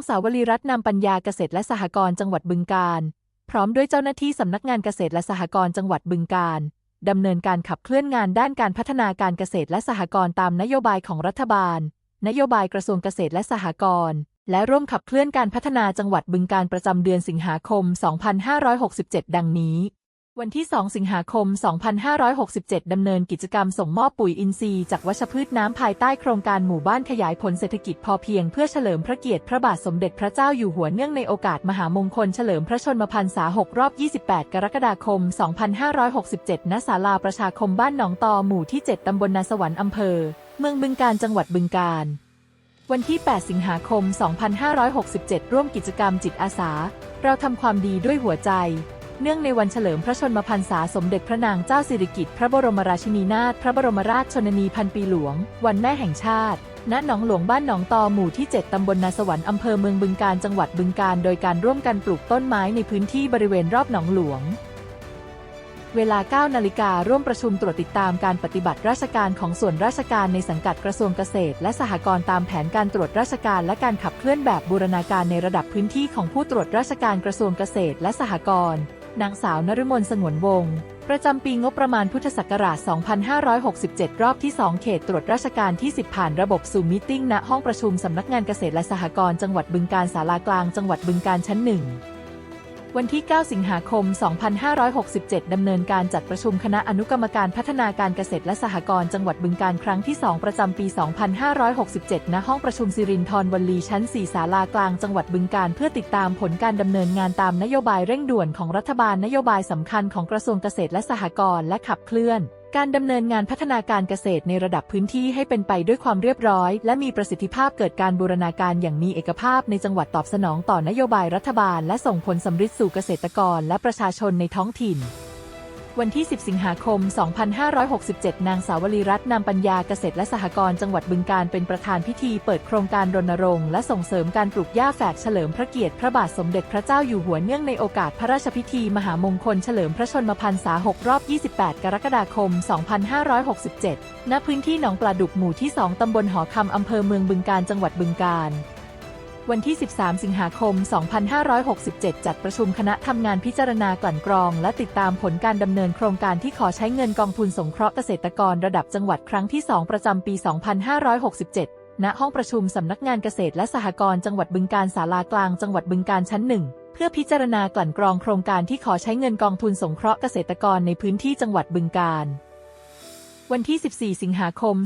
างสาวลีรัตน์นำปัญญาเกษตรและสหกรณ์จังหวัดบึงกาฬพร้อมด้วยเจ้าหน้าที่สำนักงานเกษตรและสหกรณ์จังหวัดบึงกาฬดำเนินการขับเคลื่อนงานด้านการพัฒนาการเกษตรและสหกรณ์ตามนโยบายของรัฐบาล นโยบายกระทรวงเกษตรและสหกรณ์และร่วมขับเคลื่อนการพัฒนาจังหวัดบึงกาฬประจำเดือนสิงหาคม 2567 ดังนี้ วันที่ 2 สิงหาคม 2567 ดำเนินกิจกรรมส่งมอบปุ๋ยอินทรีย์จากวัชพืชน้ำภายใต้โครงการหมู่บ้านขยายผลเศรษฐกิจพอเพียงเพื่อเฉลิมพระเกียรติพระบาทสมเด็จพระเจ้าอยู่หัวเนื่องในโอกาสมหามงคลเฉลิมพระชนมพรรษา 6 รอบ 28 กรกฎาคม 2567 ณ ศาลาประชาคมบ้านหนองตอหมู่ที่ 7 ตำบลนาสวรรค์อำเภอ เมืองบึงกาฬจังหวัดบึงกาฬวันที่ 8 สิงหาคม 2567 ร่วมกิจกรรมจิตอาสา เราทำความดีด้วยหัวใจ เนื่องในวันเฉลิมพระชนมพรรษาสมเด็จพระนางเจ้าสิริกิติ์พระบรมราชินีนาถพระบรมราชชนนีพันปีหลวง วันแม่แห่งชาติ ณ หนองหลวงบ้านหนองตอหมู่ที่ 7 ตำบลนาสวรรค์อำเภอเมืองบึงกาฬจังหวัดบึงกาฬโดยการร่วมกันปลูกต้นไม้ในพื้นที่บริเวณรอบหนองหลวง เวลา 9 นาฬิการ่วมประชุมตรวจติดตามการปฏิบัติราชการของส่วนราชการในสังกัดกระทรวงเกษตร และสหกรณ์ตามแผนการตรวจราชการและการขับเคลื่อนแบบบูรณาการในระดับพื้นที่ของผู้ตรวจราชการกระทรวงเกษตร และสหกรณ์ นางสาวนฤมลสงวนวงศ์ประจำปีงบประมาณพุทธศักราช 2567 รอบที่ 2 เขตตรวจราชการที่ 10 ผ่านระบบซูมมิติ้งณห้องประชุมสำนักงานเกษตรและสหกรณ์จังหวัดบึงกาฬศาลากลางจังหวัดบึงกาฬชั้นหนึ่ง วันที่ 9 สิงหาคม 2567 ดำเนินการจัดประชุมคณะอนุกรรมการพัฒนาการเกษตรและสหกรณ์จังหวัดบึงการครั้งที่ 2 ประจำปี 2567 ณ ห้องประชุมสิรินทรวลีชั้น 4 ศาลากลางจังหวัดบึงการเพื่อติดตามผลการดำเนินงานตามนโยบายเร่งด่วนของรัฐบาลนโยบายสำคัญของกระทรวงเกษตรและสหกรณ์และขับเคลื่อน การดำเนินงานพัฒนาการเกษตรในระดับพื้นที่ให้เป็นไปด้วยความเรียบร้อย และมีประสิทธิภาพเกิดการบูรณาการอย่างมีเอกภาพในจังหวัดตอบสนองต่อนโยบายรัฐบาล และส่งผลสำฤทธิ์สู่เกษตรกรและประชาชนในท้องถิ่น วันที่ 10 สิงหาคม 2567 นางสาวลีรัตน์นำปัญญาเกษตรและสหกรณ์จังหวัดบึงกาฬเป็นประธานพิธีเปิดโครงการรณรงค์และส่งเสริมการปลูกหญ้าแฝกเฉลิมพระเกียรติพระบาทสมเด็จพระเจ้าอยู่หัวเนื่องในโอกาสพระราชพิธีมหามงคลเฉลิมพระชนมพรรษา 6 รอบ 28 กรกฎาคม 2567 ณ พื้นที่หนองปลาดุกหมู่ที่ 2 ตำบลหอคำอำเภอเมืองบึงกาฬจังหวัดบึงกาฬ วันที่ 13 สิงหาคม 2567 จัดประชุมคณะทำงานพิจารณากลั่นกรอง และติดตามผลการดำเนินโครงการที่ขอใช้เงินกองทุนสงเคราะห์เกษตรกรระดับจังหวัดครั้งที่ 2 ประจำปี 2567 ณ ห้องประชุมสำนักงานเกษตรและสหกรณ์จังหวัดบึงกาฬศาลากลางจังหวัดบึงกาฬชั้นหนึ่งเพื่อพิจารณากลั่นกรองโครงการที่ขอใช้เงินกองทุนสงเคราะห์เกษตรกรในพื้นที่จังหวัดบึงกาฬ วันที่ 14 สิงหาคม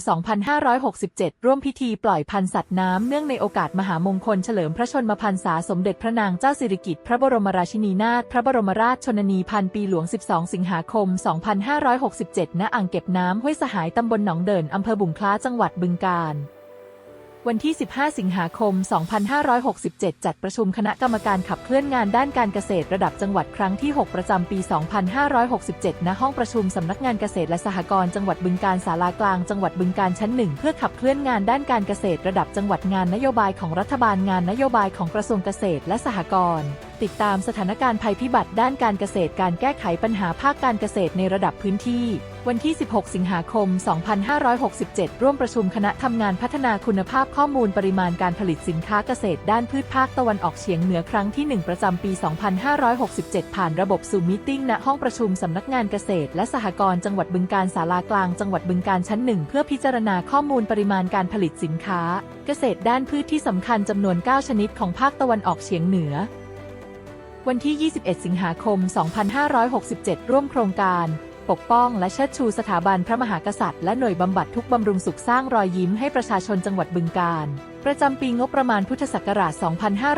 2567 ร่วมพิธีปล่อยพันธุ์สัตว์น้ำ เนื่องในโอกาสมหามงคลเฉลิมพระชนมพรรษาสมเด็จพระนางเจ้าสิริกิติ์พระบรมราชินีนาถพระบรมราชชนนีพันปีหลวง 12 สิงหาคม 2567 ณ อ่างเก็บน้ำห้วยสหายตำบลหนองเดินอำเภอบุงคล้าจังหวัดบึงกาฬ วันที่ 15 สิงหาคม 2567 จัดประชุมคณะกรรมการขับเคลื่อนงานด้านการเกษตรระดับจังหวัดครั้งที่ 6 ประจำปี 2567 ณ ห้องประชุมสำนักงานเกษตรและสหกรณ์จังหวัดบึงกาฬศาลากลางจังหวัดบึงกาฬชั้นหนึ่งเพื่อขับเคลื่อนงานด้านการเกษตรระดับจังหวัดงานนโยบายของรัฐบาลงานนโยบายของกระทรวงเกษตรและสหกรณ์ติดตามสถานการณ์ภัยพิบัติด้านการเกษตรการแก้ไขปัญหาภาคการเกษตรในระดับพื้นที่ วันที่ 16 สิงหาคม 2567 ร่วมประชุมคณะทำงานพัฒนาคุณภาพข้อมูลปริมาณการผลิตสินค้าเกษตรด้านพืชภาคตะวันออกเฉียงเหนือครั้งที่ 1 ประจำปี 2567 ผ่านระบบซูมมิติ้งณห้องประชุมสำนักงานเกษตร และสหกรณ์จังหวัดบึงกาฬศาลากลางจังหวัดบึงกาฬชั้นหนึ่งเพื่อพิจารณาข้อมูลปริมาณการผลิตสินค้า เกษตรด้านพืชที่สำคัญจำนวน 9 ชนิดของภาคตะวันออกเฉียงเหนือ วันที่ 21 สิงหาคม 2567 ร่วมโครงการ ปกป้องและเชิดชูสถาบันพระมหากษัตริย์และหน่วยบำบัดทุกบำรุงสุขสร้างรอยยิ้มให้ประชาชนจังหวัดบึงกาฬประจำปีงบประมาณพุทธศักราช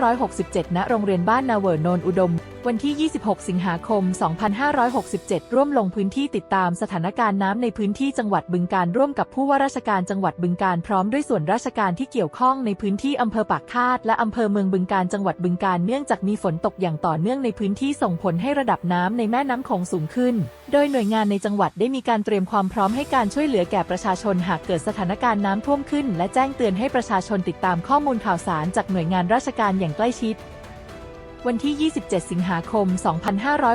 2567 ณ โรงเรียนบ้านนาเวอร์นนนอุดม วันที่ 26 สิงหาคม 2567 ร่วมลงพื้นที่ติดตามสถานการณ์น้ำในพื้นที่จังหวัดบึงกาฬร่วมกับผู้ว่าราชการจังหวัดบึงกาฬพร้อมด้วยส่วนราชการที่เกี่ยวข้องในพื้นที่อำเภอปากคาดและอำเภอเมืองบึงกาฬจังหวัดบึงกาฬเนื่องจากมีฝนตกอย่างต่อเนื่องในพื้นที่ส่งผลให้ระดับน้ำในแม่น้ำโขงสูงขึ้น โดยหน่วยงานในจังหวัดได้มีการเตรียมความพร้อมให้การช่วยเหลือแก่ประชาชนหากเกิดสถานการณ์น้ำท่วมขึ้น และแจ้งเตือนให้ประชาชนติดตามข้อมูลข่าวสารจากหน่วยงานราชการอย่างใกล้ชิด วันที่ 27 สิงหาคม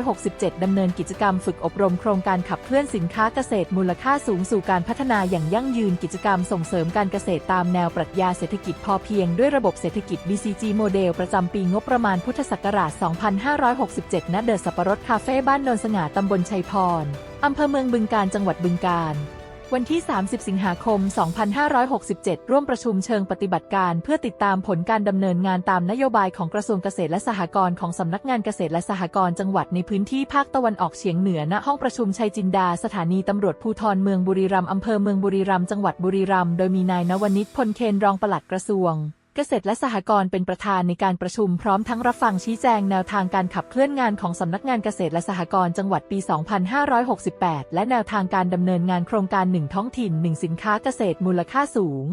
2567 ดำเนินกิจกรรมฝึกอบรมโครงการขับเคลื่อนสินค้าเกษตรมูลค่าสูงสู่การพัฒนาอย่างยั่งยืนกิจกรรมส่งเสริมการเกษตรตามแนวปรัชญาเศรษฐกิจพอเพียงด้วยระบบเศรษฐกิจ BCG โมเดลประจำปีงบประมาณพุทธศักราช 2567 ณ เดอะสับปะรดคาเฟ่บ้านโนนสง่าตำบลชัยพรอำเภอเมืองบึงการจังหวัดบึงการ วันที่ 30 สิงหาคม 2567 ร่วมประชุมเชิงปฏิบัติการ เพื่อติดตามผลการดำเนินงานตามนโยบายของกระทรวงเกษตรและสหกรณ์ของสำนักงานเกษตรและสหกรณ์จังหวัดในพื้นที่ภาคตะวันออกเฉียงเหนือ ณ ห้องประชุมชัยจินดา สถานีตำรวจภูธรเมืองบุรีรัมย์อำเภอเมืองบุรีรัมย์จังหวัดบุรีรัมย์ โดยมีนายนวนิชพลเคนรองปลัดกระทรวง เกษตรและสหกรณ์เป็นประธานในการประชุมพร้อมทั้งรับฟังชี้แจงแนวทางการขับเคลื่อนงานของสำนักงานเกษตรและสหกรณ์จังหวัดปี 2568 และแนวทางการดำเนินงานโครงการ 1 ท้องถิ่น 1 สินค้าเกษตรมูลค่าสูง